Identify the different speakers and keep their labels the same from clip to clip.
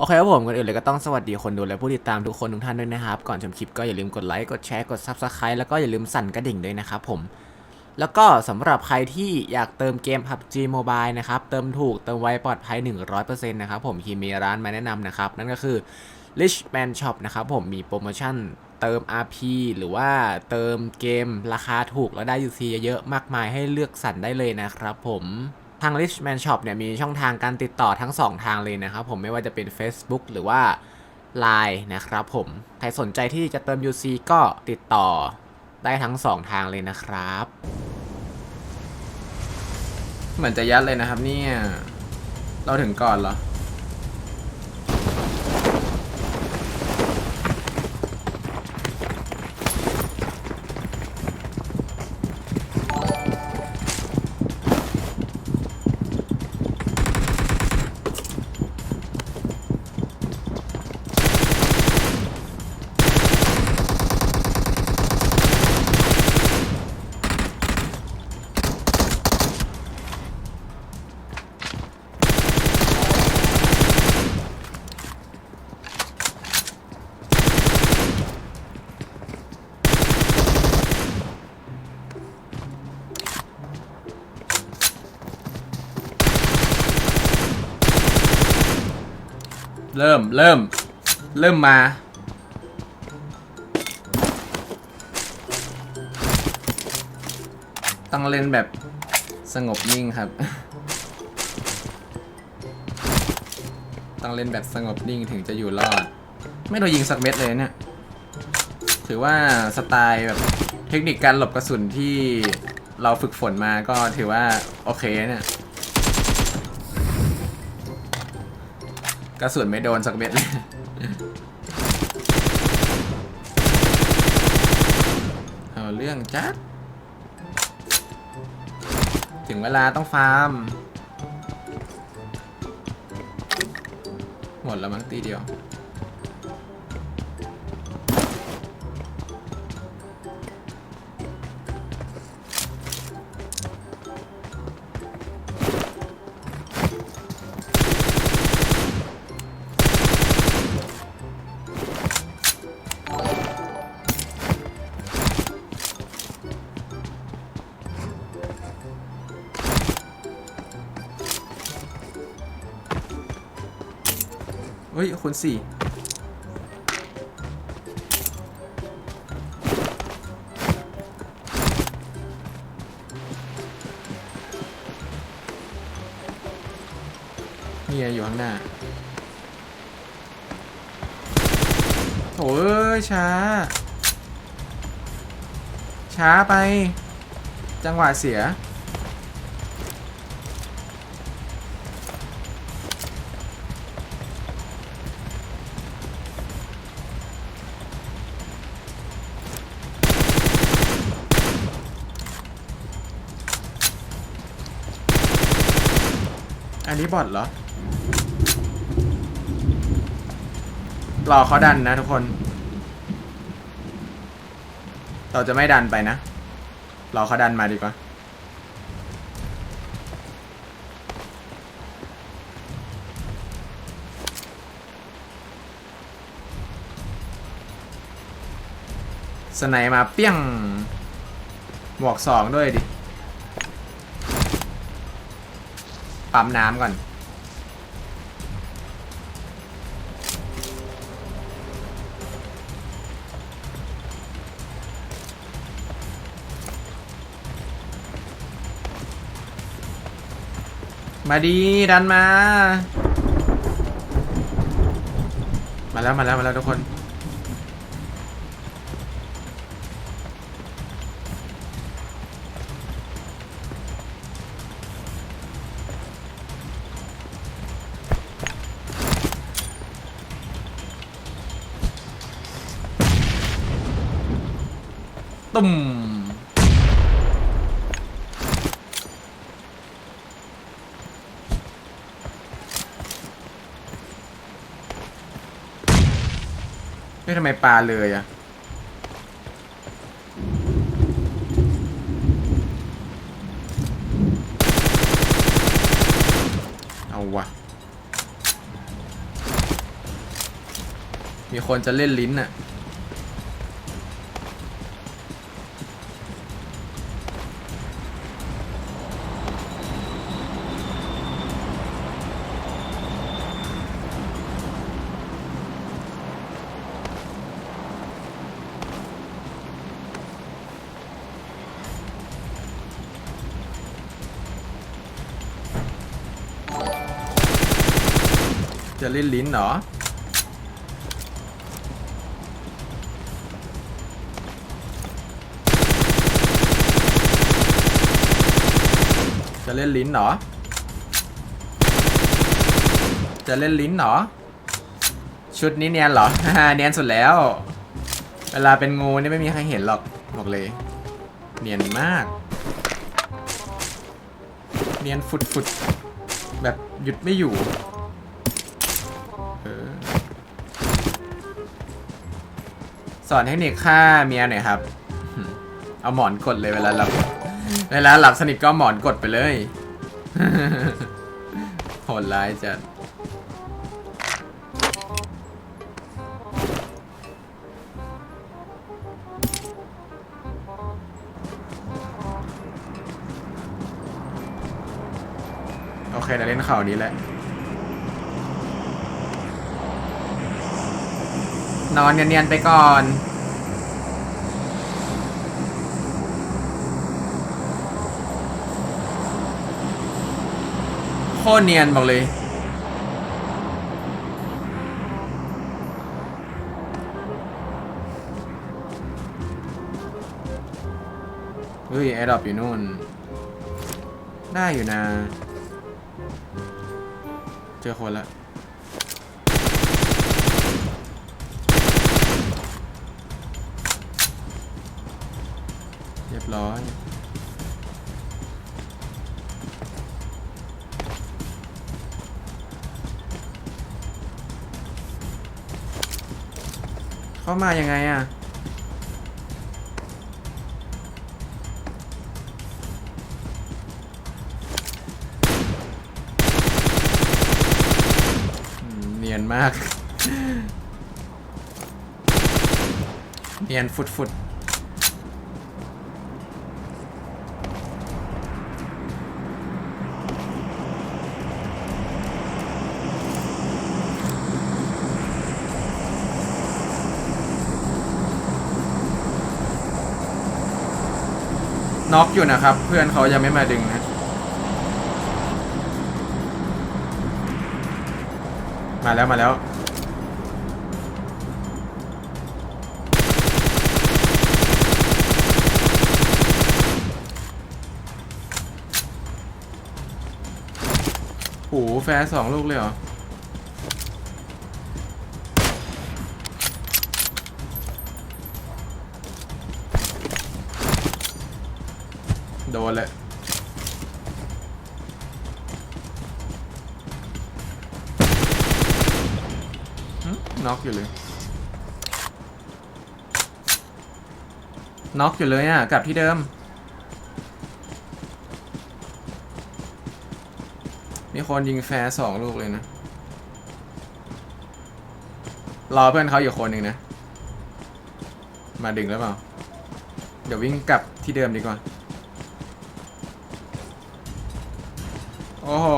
Speaker 1: โอเคครับผมก่อนอื่นเลยก็ต้องสวัสดีคนดูและผู้ติดตามทุกคนทุกท่านด้วยนะครับ ก่อนชมคลิปก็อย่าลืมกดไลค์กดแชร์กด Subscribe แล้วก็อย่าลืมสั่นกระดิ่งด้วยนะครับผม แล้วก็สำหรับใครที่อยากเติมเกม PUBG Mobile นะครับ เติมถูกเติมไวปลอดภัย 100%นะครับผมคีมีร้านมาแนะนำนะครับ นั่นก็คือ Richman Shop นะครับผมมีโปรโมชั่นเติม RP หรือว่าเติมเกมราคาถูกแล้วได้ UC เยอะๆมากมายให้เลือกสรรได้เลยนะครับผม ทาง Richman Shop เนี่ยมีช่องทางการติดต่อทั้ง 2 ทางเลยนะครับผมไม่ว่าจะเป็น Facebook หรือว่า Line นะครับผมใครสนใจที่จะเติม UC ก็ติดต่อได้ทั้ง 2 ทางเลยนะครับ เหมือนจะยัดเลยนะครับเนี่ย เราถึงก่อนเหรอ เริ่มเริ่ม เริ่มมา ต้องเล่นแบบสงบนิ่งครับ ต้องเล่นแบบสงบนิ่งถึงจะอยู่รอด ไม่โดนยิงสักเม็ดเลยเนี่ย ถือว่าสไตล์แบบเทคนิคการหลบกระสุนที่เราฝึกฝนมาก็ถือว่า โอเคเนี่ย กระสุนไม่โดนสักเม็ดเลยเอาเรื่องจัดถึงเวลาต้องฟาร์ม หมดแล้วมั้งตีเดียว คุณสี่นี่ไงอยู่ข้างหน้าโถ่เอ้ยช้า ช้าไป จังหวะเสีย อันนี้บอทเหรอ รอเขาดันนะทุกคน เราจะไม่ดันไปนะ รอเขาดันมาดีกว่า สไนมาเปี้ยง หมวกสองด้วยดิ ปั๊มน้ำก่อน มาดีดันมา มาแล้วมาแล้วมาแล้วทุกคน ตุ่มเฮ้ยทำไมปลาเลยอะเอาวะมีคนจะเล่นลิ้นอะ จะเล่นลิ้นเหรอ จะเล่นลิ้นเหรอ จะเล่นลิ้นเหรอ ชุดนี้เนียนเหรอ เนียนสุดแล้ว เวลาเป็นงูนี่ไม่มีใครเห็นหรอกบอกเลย เนียนมาก เนียนฟุดฟุดแบบหยุดไม่อยู่ สอนเทคนิคฆ่าเมียหน่อยครับ เอาหมอนกดเลยเวลาหลับเวลาหลับสนิทก็หมอนกดไปเลยโหดร้ายจัดโอเคเดี๋ยวเล่นข่าวนี้แหละ นอนเนียนๆไปก่อนโคตรเนียนบอกเลยเฮ้ยแอร์ดรอปอยู่นู่น ได้อยู่นะ เจอคนละ เรียบร้อยเข้ามายังไงอะเนียนมาก เนียนฟุดฟุ น็อกอยู่นะครับ เพื่อนเขายังไม่มาดึงนะมาแล้วมาแล้ว โหแฟร์สองลูกเลยเหรอ ดนเลยน็อกอยู่เลยน็อกอยู่เลยอะ กลับที่เดิม มีคนยิงแฟร์สองลูกเลยนะ รอเพื่อนเขาอยู่คนหนึ่งนะ มาดึงแล้วเปล่า เดี๋ยววิ่งกลับที่เดิมดีกว่า อ้โห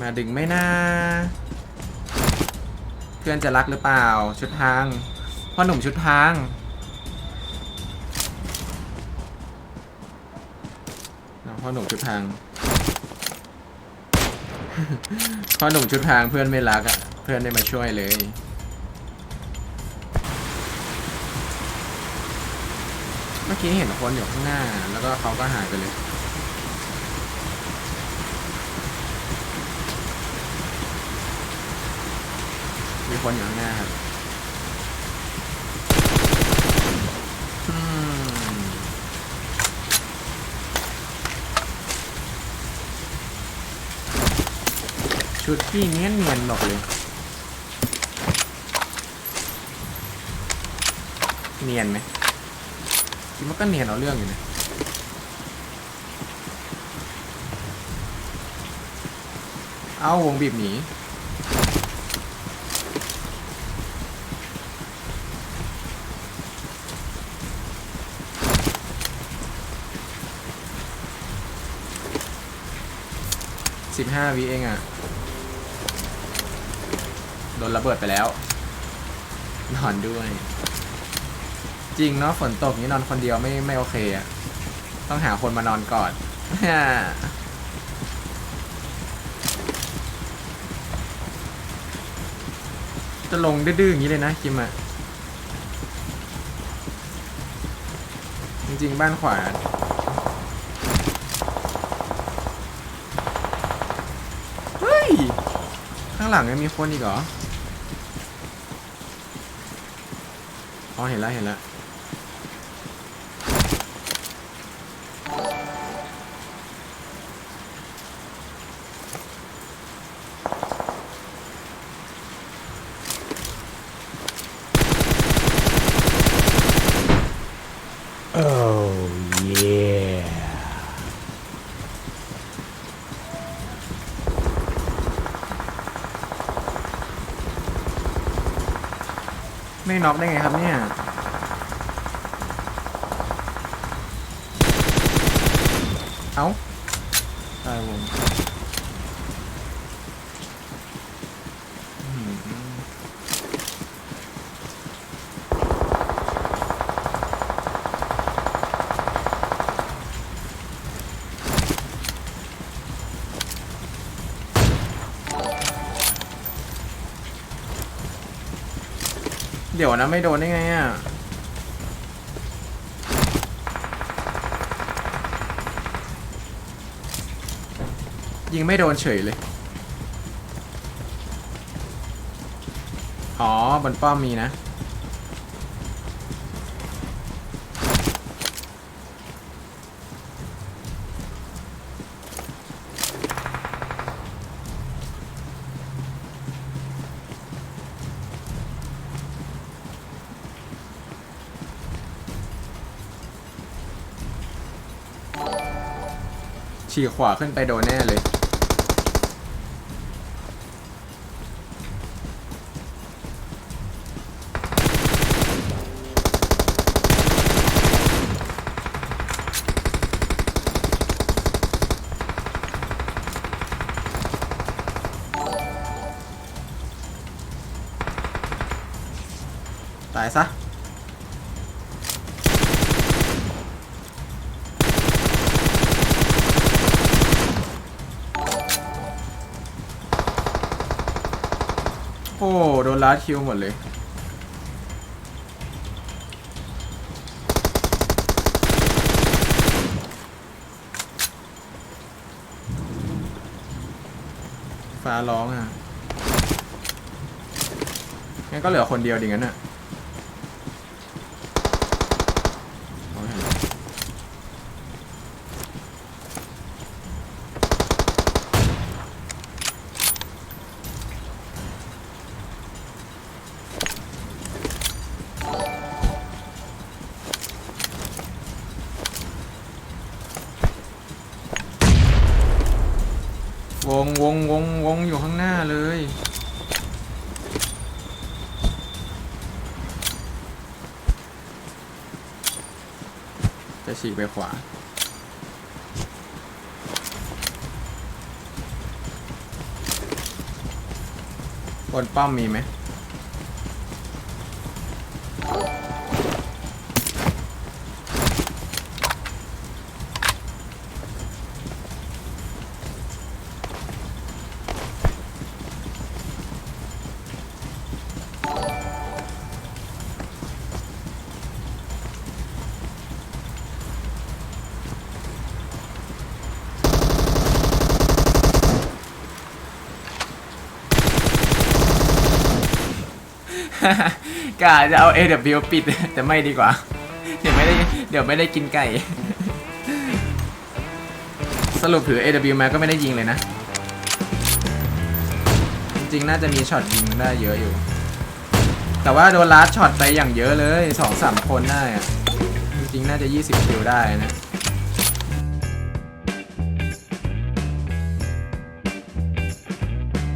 Speaker 1: มาดึงไม่น่า เพื่อนจะรักหรือเปล่า ชุดพรางพ่อหนุ่มชุดพรางพ่อหนุ่มชุดพรางพ่อหนุ่มชุดพรางเพื่อนไม่รักอะ่ะ เพื่อนได้มาช่วยเลย มื่อกี้เห็นคนอยู่ข้างหน้า แล้วก็เขาก็หายไปเลยมีคนอยู่ข้างหน้าครับชุดพี่เนี้ยเนียนบอกเลย เนียนไหม ริงมันก็เนียนเอาเรื่องอยู่นะเอาวงบีบหนีสิบห้าวีเองอะ่ะ โดนระเบิดไปแล้ว นอนด้วย จริงเนาะฝนตกนี้นอนคนเดียวไม่ไม่โอเคอะ่ะต้องหาคนมานอนก่อนจะลงดื้อๆอย่างนี้เลยนะคิมอะจริงๆ บ้านขวาเฮ้ย ข้างหลังยังมีคนอีกเหรอ อ๋อ เห็นแล้ว เห็นแล้ว ไม่น็อกได้ไงครับเนี่ย เอ้าตายวง เดี๋ยวนะไม่โดนได้ไงอะยิงไม่โดนเฉยเลย อ๋อบนป้อมมีนะ ฉีกขวาขึ้นไปโดนแน่เลย ตายซะ โอ้โดนลัดคิวหมดเลย ฟ้าร้องอะงั้นก็เหลือคนเดียวดิงั้นอะเอาให้หน่อยว งวงวงวงอยู่ข้างหน้าเลย จะฉีกไปขวา บนป้อมมีไหม กะจะเอา AW ปิด แต่ไม่ดีกว่า เดี๋ยวไม่ได้เดี๋ยวไม่ได้กินไก่ สรุปถือ AW มาก็ไม่ได้ยิงเลยนะ จริงๆน่าจะมีช็อตยิงได้เยอะอยู่ แต่ว่าโดนลัดช็อตไปอย่างเยอะเลยสองสามคนได้จริงๆน่าจะ 20คิวได้นะ